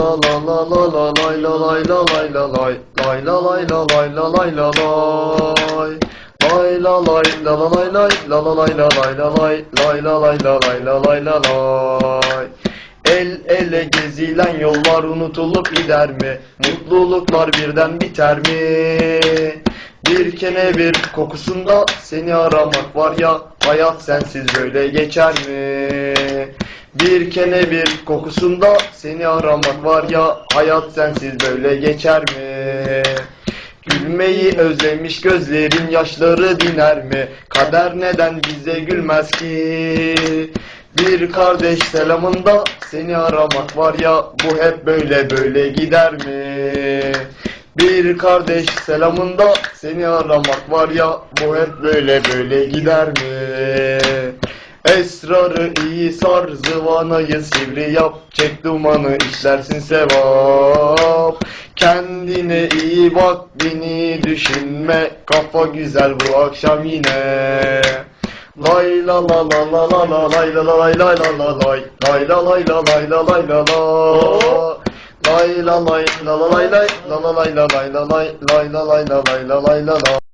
la la la la la lay la lay la lay la lay lay la lay la lay la lay la lay lay la lay la la lay lay la la lay la lay la lay lay la lay la lay la lay la El ele gezilen yollar unutulup gider mi? Mutluluklar birden biter mi? Bir kenevir kokusunda seni aramak var ya Hayat sensiz böyle geçer mi? Bir kenevir kokusunda seni aramak var ya Hayat sensiz böyle geçer mi? Gülmeyi özlemiş gözlerin yaşları diner mi? Kader neden bize gülmez ki? Bir kardeş selamında seni aramak var ya Bu hep böyle böyle gider mi? Bir kardeş selamında seni aramak var ya Bu hep böyle böyle gider mi? Esrarı iyi sar zıvanayı sivri yap Çek dumanı işlersin sevap Kendine iyi bak beni düşünme Kafa güzel bu akşam yine Lay la la la la la la lay la la lay lay la la lay lay la lay la lay la lay la la lay la lay la la lay lay la la lay la lay la lay lay la lay la lay la lay la la